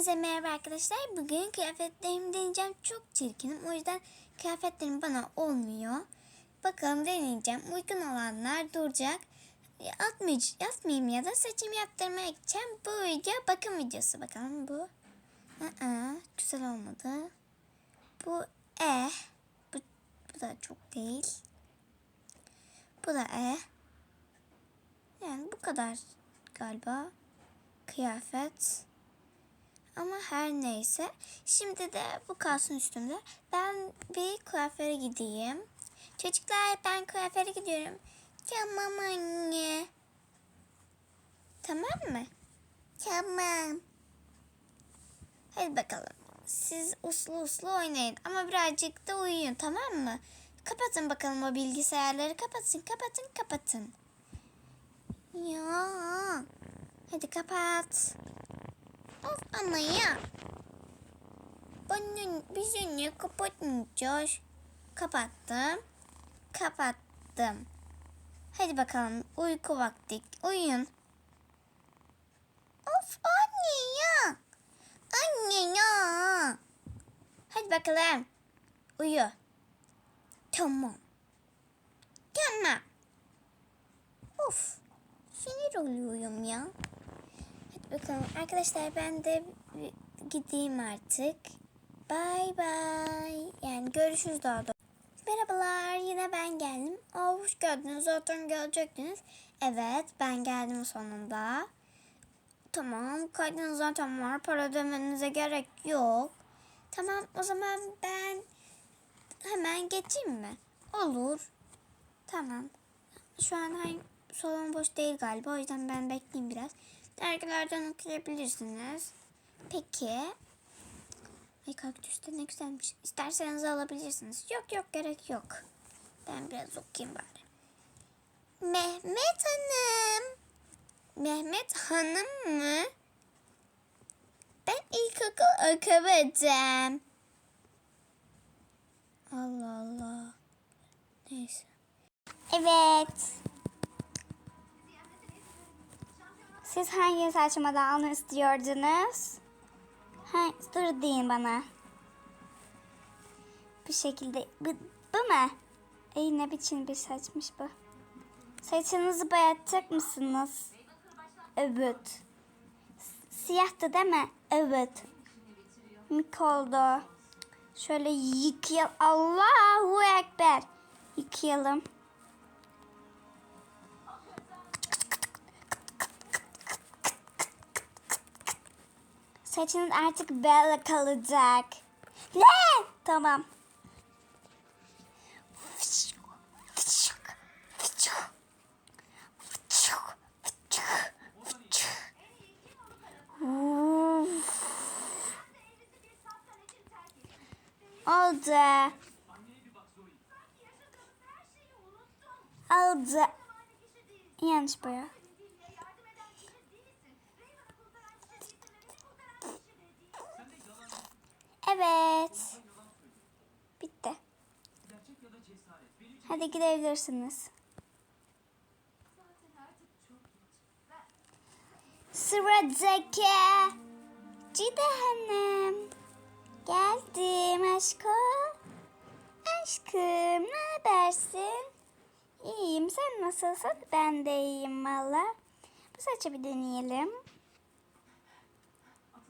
Hepinize merhaba arkadaşlar. Bugün kıyafetlerimi deneyeceğim. Çok çirkinim. O yüzden kıyafetlerim bana olmuyor. Bakalım deneyeceğim. Uygun olanlar duracak. Atmayacağım, atmayayım ya da saçımı yaptırmaya gideceğim. Bu video bakım videosu. Bakalım bu. Aa, güzel olmadı. Bu eh. Bu, bu da çok değil. Bu da eh. Yani bu kadar galiba. Kıyafet. Ama her neyse. Şimdi de bu kalsın üstümde. Ben bir kuaföre gideyim. Çocuklar ben kuaföre gidiyorum. Tamam anne. Tamam mı? Tamam. Hadi bakalım. Siz uslu uslu oynayın ama birazcık da uyuyun tamam mı? Kapatın bakalım o bilgisayarları. Kapatın, kapatın, kapatın. Ya. Hadi kapat. Of ama ya. Bizi niye kapatmayacağız? Kapattım. Kapattım. Hadi bakalım uyku vakti. Uyuyun. Of anne ya. Anne ya. Hadi bakalım. Uyu. Tamam. Tamam. Of. Sinir oluyorum ya. Bakalım arkadaşlar ben de gideyim artık. Bye bye. Yani görüşürüz daha da. Merhabalar yine ben geldim. Aa, hoş geldiniz zaten gelecektiniz. Evet ben geldim sonunda. Tamam kaydınız zaten var. Para ödemenize gerek yok. Tamam o zaman ben hemen geçeyim mi? Olur. Tamam. Şu an hangi salon boş değil galiba. O yüzden ben bekleyeyim biraz. Dergilerden okuyabilirsiniz. Peki. Ay kaktüs de ne güzelmiş. İsterseniz alabilirsiniz. Yok yok gerek yok. Ben biraz okuyayım bari. Mehmet Hanım. Mehmet Hanım mı? Ben ilkokul okumadım. Allah Allah. Neyse. Evet. Siz hangi saçmadan istiyordunuz? Ha, dur deyin bana. Bu şekilde. Bu, bu mu? Ey ne biçim bir saçmış bu. Saçınızı boyatacak mısınız? Evet. Siyahtı değil mi? Evet. Mik oldu. Şöyle yıkayalım. Allahu Ekber. Yıkayalım. Saçınız artık böyle kalacak. Ne? Tamam. Oldu. Oldu. Yanlış boya. Evet. Bitti. Hadi gidebilirsiniz. Sıradaki Cide Hanım. Geldim aşkım. Aşkım ne habersin? İyiyim sen nasılsın? Ben de iyiyim valla. Bu saçı bir deneyelim.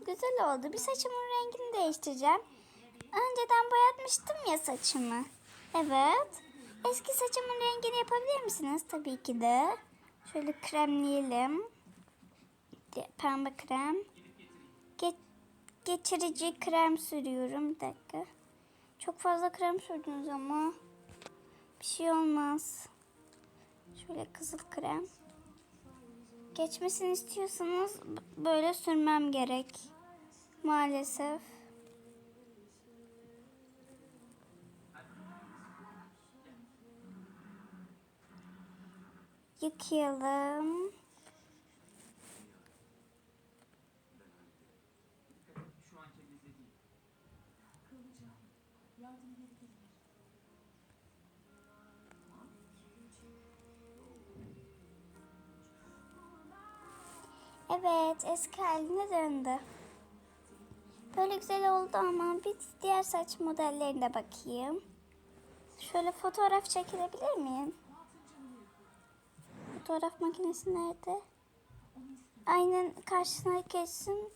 Güzel oldu. Bir saçımın rengini değiştireceğim. Önceden boyatmıştım ya saçımı. Evet. Eski saçımın rengini yapabilir misiniz? Tabii ki de. Şöyle kremleyelim. Pembe krem. Ge geçirici krem sürüyorum. Bir dakika. Çok fazla krem sürdünüz ama. Bir şey olmaz. Şöyle kızıl krem. Geçmesini istiyorsanız böyle sürmem gerek. Maalesef. Yıkayalım. Evet, eski haline döndü. böyle güzel oldu ama bir diğer saç modellerine bakayım. Şöyle fotoğraf çekilebilir miyim? Fotoğraf makinesi nerede? Aynen karşısına geçsin.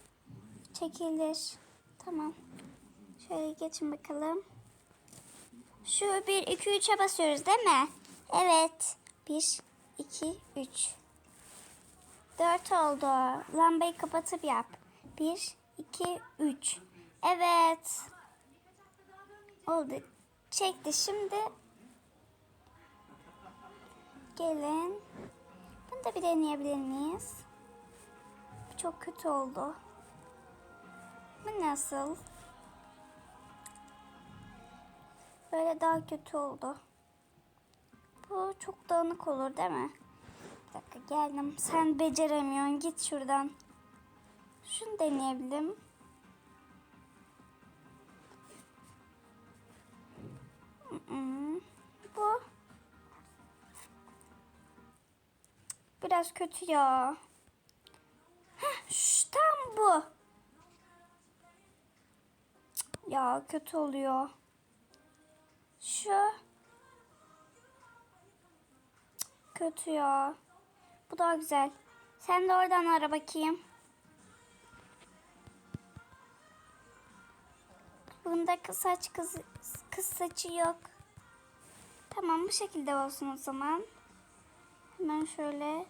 Çekilir. Tamam. Şöyle geçin bakalım. Şu 1, 2, 3'e basıyoruz değil mi? Evet. 1, 2, 3. 4 oldu. Lambayı kapatıp yap. 1, 2, 3. Evet. Oldu. Çekti. Şimdi gelin. Bunu da bir deneyebilir miyiz? Çok kötü oldu. Bu nasıl? Böyle daha kötü oldu. Bu çok dağınık olur değil mi? Bir dakika geldim. Sen beceremiyorsun. Git şuradan. Şunu deneyebilirim. Biraz kötü ya. Heh, şu tam bu. Ya kötü oluyor. Şu kötü ya. Bu daha güzel. Sen de oradan ara bakayım. Bunda kız saç kız, kız saçı yok. Tamam bu şekilde olsun o zaman. Hemen şöyle.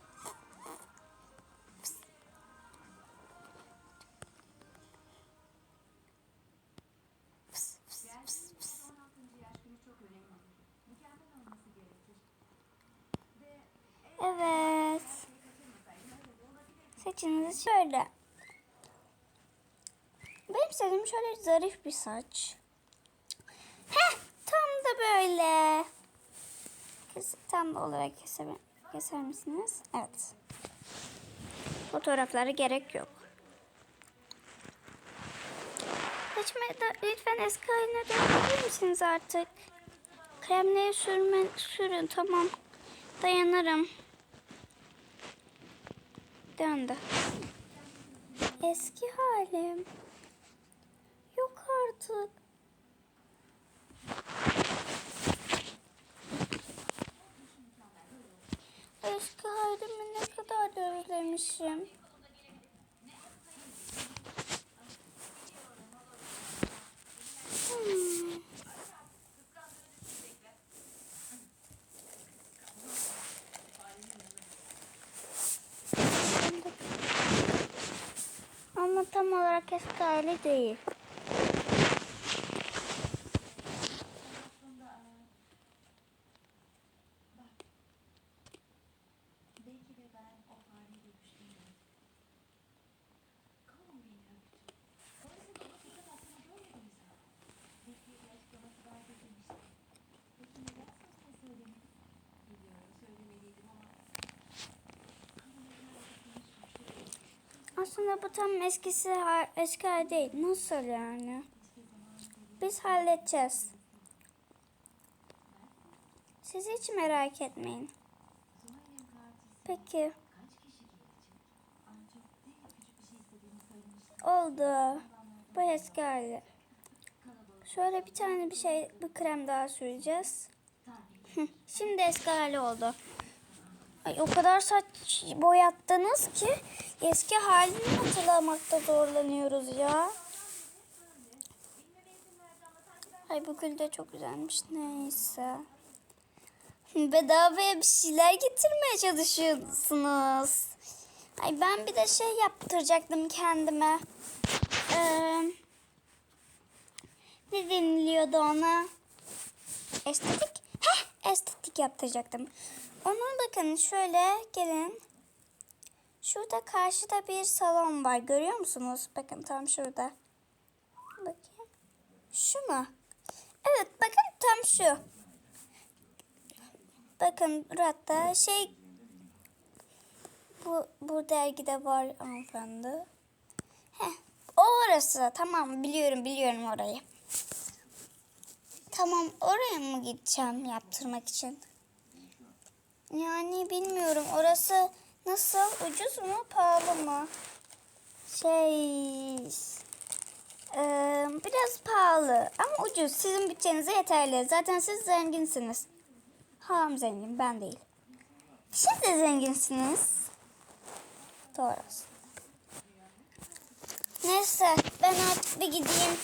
Saçınızı şöyle. Benim saçım şöyle zarif bir saç. Heh, tam da böyle. Kes, tam olarak keser, keser misiniz? Evet. Fotoğraflara gerek yok. Saçımı da lütfen eski haline dönebilir misiniz artık? Kremleri sürmen, sürün tamam. Dayanırım. Döndü. Eski halim. Yok artık. Eski halimi ne kadar da özlemişim. Hmm. Ama tam hali değil. Aslında bu tam eskisi eski hali değil. Nasıl yani? Biz halledeceğiz. Siz hiç merak etmeyin. Peki. Oldu. Bu eski hali. Şöyle bir tane bir şey, bir krem daha süreceğiz. Şimdi eski hali oldu. Ay, o kadar saç boyattınız ki eski halini hatırlamakta zorlanıyoruz ya. Ay bu gül de çok güzelmiş. Neyse. Bedavaya bir şeyler getirmeye çalışıyorsunuz. Ay ben bir de şey yaptıracaktım kendime. Ee, ne deniliyordu ona? Estetik. Heh, estetik yaptıracaktım. Ona bakın şöyle gelin. Şurada karşıda bir salon var. Görüyor musunuz? Bakın tam şurada. Bakayım. Şu mu? Evet bakın tam şu. Bakın hatta şey bu, bu dergide var hanımefendi. Heh, orası. Tamam biliyorum biliyorum orayı. Tamam oraya mı gideceğim yaptırmak için? Yani bilmiyorum orası nasıl ucuz mu pahalı mı? Şey eee, pahalı ama ucuz. Sizin bütçenize yeterli. Zaten siz zenginsiniz. Halam zengin, ben değil. Siz de zenginsiniz. Doğru. Neyse ben artık bir gideyim.